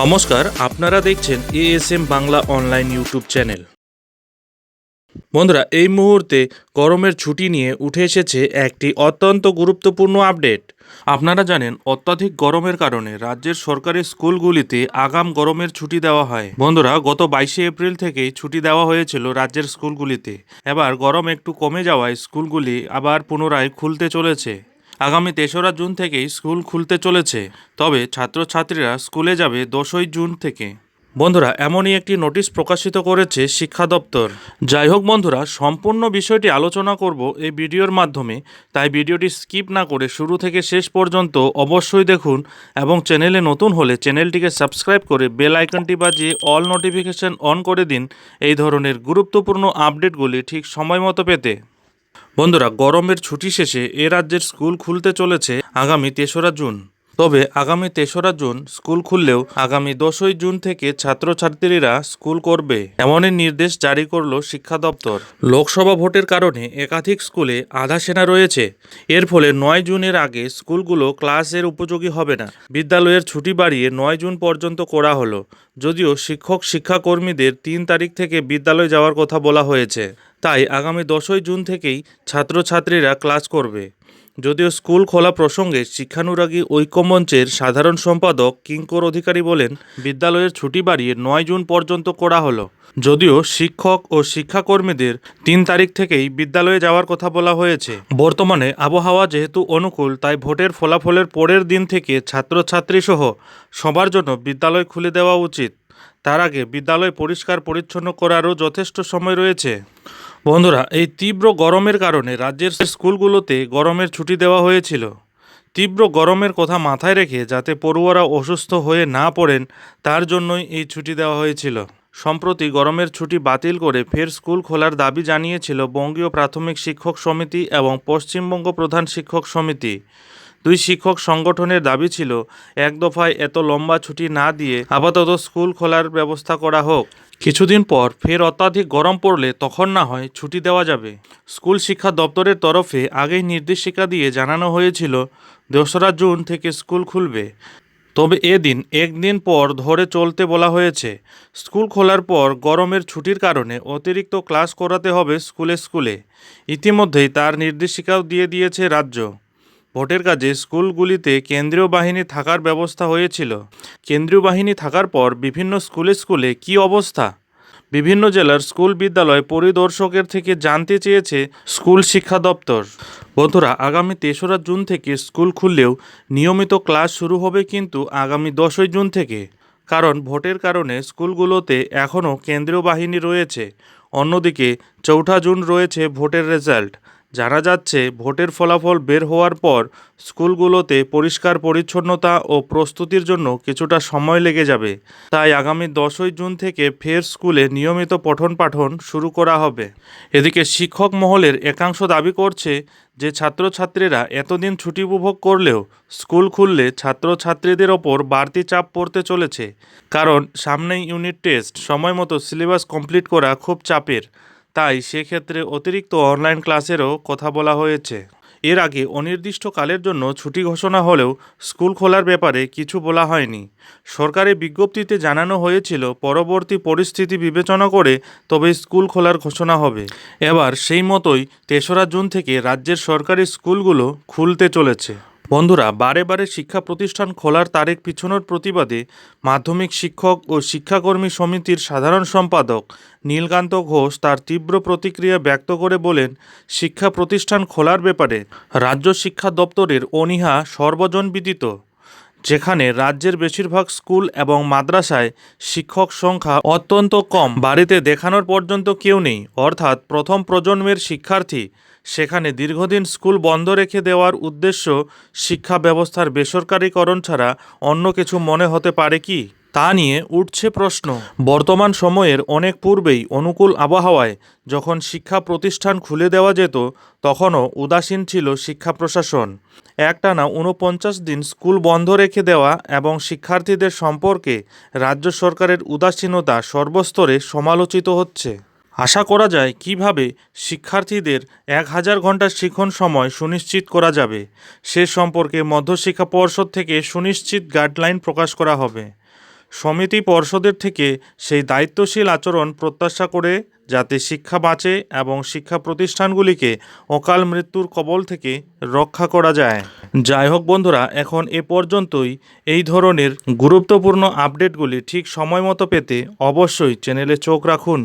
নমস্কার, আপনারা দেখছেন ASM Bangla online YouTube channel বন্ধুরা, এই মুহূর্তে গরমের ছুটি নিয়ে উঠে এসেছে একটি অত্যন্ত গুরুত্বপূর্ণ আপডেট আপনারা জানেন, অত্যাধিক গরমের কারণে রাজ্যের সরকারি স্কুলগুলিতে আগাম গরমের ছুটি দেওয়া হয়। বন্ধুরা, গত বাইশে এপ্রিল থেকেই ছুটি দেওয়া হয়েছিল রাজ্যের স্কুলগুলিতে। এবার গরম একটু কমে যাওয়ায় স্কুলগুলি আবার পুনরায় খুলতে চলেছে। আগামী তেসরা জুন থেকেই স্কুল খুলতে চলেছে, তবে ছাত্রছাত্রীরা স্কুলে যাবে দশই জুন থেকে। বন্ধুরা, এমনই একটি নোটিশ প্রকাশিত করেছে শিক্ষা দপ্তর। যাই হোক বন্ধুরা, সম্পূর্ণ বিষয়টি আলোচনা করব এই ভিডিওর মাধ্যমে, তাই ভিডিওটি স্কিপ না করে শুরু থেকে শেষ পর্যন্ত অবশ্যই দেখুন এবং চ্যানেলে নতুন হলে চ্যানেলটিকে সাবস্ক্রাইব করে বেল আইকনটি বাজিয়ে অল নোটিফিকেশন অন করে দিন। এই ধরনের গুরুত্বপূর্ণ আপডেটগুলি ঠিক সময় মতো পেতে। বন্ধুরা গরমের ছুটি শেষে এ রাজ্যের স্কুল খুলতে চলেছে আগামী তেসরা জুন। তবে আগামী তেসরা জুন স্কুল খুললেও আগামী দশই জুন থেকে ছাত্রছাত্রীরা স্কুল করবে এমনই নির্দেশ জারি করল শিক্ষা দপ্তর। লোকসভা ভোটের কারণে একাধিক স্কুলে আধা সেনা রয়েছে। এর ফলে নয় জুনের আগে স্কুলগুলো ক্লাসের উপযোগী হবে না। বিদ্যালয়ের ছুটি বাড়িয়ে নয় জুন পর্যন্ত করা হলো। যদিও শিক্ষক শিক্ষাকর্মীদের তিন তারিখ থেকে বিদ্যালয় যাওয়ার কথা বলা হয়েছে। তাই আগামী দশই জুন থেকেই ছাত্রছাত্রীরা ক্লাস করবে। যদিও স্কুল খোলা প্রসঙ্গে শিক্ষানুরাগী ঐক্যমঞ্চের সাধারণ সম্পাদক কিঙ্কর অধিকারী বলেন, বিদ্যালয়ের ছুটি বাড়িয়ে নয় জুন পর্যন্ত করা হলো। যদিও শিক্ষক ও শিক্ষাকর্মীদের তিন তারিখ থেকেই বিদ্যালয়ে যাওয়ার কথা বলা হয়েছে। বর্তমানে আবহাওয়া যেহেতু অনুকূল, তাই ভোটের ফলাফলের পরের দিন থেকে ছাত্রছাত্রী সহ সবার জন্য বিদ্যালয় খুলে দেওয়া উচিত। তার আগে বিদ্যালয় পরিষ্কার পরিচ্ছন্ন করারও যথেষ্ট সময় রয়েছে। বন্ধুরা, এই তীব্র গরমের কারণে রাজ্যের স্কুলগুলোতে গরমের ছুটি দেওয়া হয়েছিল। তীব্র গরমের কথা মাথায় রেখে যাতে পড়ুয়ারা অসুস্থ হয়ে না পড়েন, তার জন্যই এই ছুটি দেওয়া হয়েছিল। সম্প্রতি গরমের ছুটি বাতিল করে ফের স্কুল খোলার দাবি জানিয়েছিল বঙ্গীয় প্রাথমিক শিক্ষক সমিতি এবং পশ্চিমবঙ্গ প্রধান শিক্ষক সমিতি। দুই শিক্ষক সংগঠনের দাবি ছিল, এক দফায় এত লম্বা ছুটি না দিয়ে আপাতত স্কুল খোলার ব্যবস্থা করা হোক। কিছুদিন পর ফের অত্যাধিক গরম পড়লে তখন না হয় ছুটি দেওয়া যাবে। স্কুল শিক্ষা দপ্তরের তরফে আগেই নির্দেশিকা দিয়ে জানানো হয়েছিল, দোসরা জুন থেকে স্কুল খুলবে। তবে এদিন একদিন পর ধরে চলতে বলা হয়েছে, স্কুল খোলার পর গরমের ছুটির কারণে অতিরিক্ত ক্লাস করাতে হবে স্কুলে স্কুলে। ইতিমধ্যেই তার নির্দেশিকাও দিয়ে দিয়েছে রাজ্য। ভোটের কাজে স্কুলগুলিতে কেন্দ্রীয় বাহিনী থাকার ব্যবস্থা হয়েছিল। কেন্দ্রীয় বাহিনী থাকার পর বিভিন্ন স্কুলে স্কুলে কি অবস্থা? বিভিন্ন জেলার স্কুল বিদ্যালয় পরিদর্শকের থেকে জানতে চেয়েছে স্কুল শিক্ষা দপ্তর। বন্ধুরা, আগামী তেসরা জুন থেকে স্কুল খুললেও নিয়মিত ক্লাস শুরু হবে কিন্তু আগামী দশই জুন থেকে। কারণ ভোটের কারণে স্কুলগুলোতে এখনও কেন্দ্রীয় বাহিনী রয়েছে। অন্যদিকে চৌঠা জুন রয়েছে ভোটের রেজাল্ট। জানা যাচ্ছে, ভোটের ফলাফল বের হওয়ার পর স্কুলগুলোতে পরিষ্কার পরিচ্ছন্নতা ও প্রস্তুতির জন্য কিছুটা সময় লেগে যাবে। তাই আগামী দশই জুন থেকে ফের স্কুলে নিয়মিত পঠন পাঠন শুরু করা হবে। এদিকে শিক্ষক মহলের একাংশ দাবি করছে যে ছাত্রছাত্রীরা এতদিন ছুটি উপভোগ করলেও স্কুল খুললে ছাত্রছাত্রীদের ওপর বাড়তি চাপ পড়তে চলেছে। কারণ সামনেই ইউনিট টেস্ট, সময় মতো সিলেবাস কমপ্লিট করা খুব চাপের। তাই সেক্ষেত্রে অতিরিক্ত অনলাইন ক্লাসেরও কথা বলা হয়েছে। এর আগে অনির্দিষ্টকালের জন্য ছুটি ঘোষণা হলেও স্কুল খোলার ব্যাপারে কিছু বলা হয়নি। সরকারি বিজ্ঞপ্তিতে জানানো হয়েছিল, পরবর্তী পরিস্থিতি বিবেচনা করে তবে স্কুল খোলার ঘোষণা হবে। এবার সেই মতোই তেসরা জুন থেকে রাজ্যের সরকারি স্কুলগুলো খুলতে চলেছে। বন্ধুরা, বারে বারে শিক্ষা প্রতিষ্ঠান খোলার তারিখ পিছনোর প্রতিবাদে মাধ্যমিক শিক্ষক ও শিক্ষাকর্মী সমিতির সাধারণ সম্পাদক নীলকান্ত ঘোষ তার তীব্র প্রতিক্রিয়া ব্যক্ত করে বলেন, শিক্ষা প্রতিষ্ঠান খোলার ব্যাপারে রাজ্য শিক্ষা দপ্তরের অনীহা সর্বজনবিদিত যেখানে রাজ্যের বেশিরভাগ স্কুল এবং মাদ্রাসায় শিক্ষক সংখ্যা অত্যন্ত কম। বাড়িতে দেখানোর পর্যন্ত কেউ নেই। অর্থাৎ প্রথম প্রজন্মের শিক্ষার্থী সেখানে দীর্ঘদিন স্কুল বন্ধ রেখে দেওয়ার উদ্দেশ্য শিক্ষা ব্যবস্থার বেসরকারীকরণ ছাড়া অন্য কিছু মনে হতে পারে কি? তা নিয়ে উঠছে প্রশ্ন। বর্তমান সময়ের অনেক পূর্বেই অনুকূল আবহাওয়ায় যখন শিক্ষা প্রতিষ্ঠান খুলে দেওয়া যেত, তখনও উদাসীন ছিল শিক্ষা প্রশাসন। একটানা ঊনপঞ্চাশ দিন স্কুল বন্ধ রেখে দেওয়া এবং শিক্ষার্থীদের সম্পর্কে রাজ্য সরকারের উদাসীনতা সর্বস্তরে সমালোচিত হচ্ছে। আশা করা যায় কীভাবে শিক্ষার্থীদের এক হাজার ঘণ্টা শিখন সময় সুনিশ্চিত করা যাবে, সে সম্পর্কে মধ্যশিক্ষা পর্ষদ থেকে সুনিশ্চিত গাইডলাইন প্রকাশ করা হবে। সমিতি পর্ষদের থেকে সেই দায়িত্বশীল আচরণ প্রত্যাশা করে যাতে শিক্ষা বাঁচে এবং শিক্ষা প্রতিষ্ঠানগুলিকে অকাল মৃত্যুর কবল থেকে রক্ষা করা যায়। যাই হোক বন্ধুরা, এখন এ পর্যন্তই। এই ধরনের গুরুত্বপূর্ণ আপডেটগুলি ঠিক সময় মতো পেতে অবশ্যই চ্যানেলে চোখ রাখুন।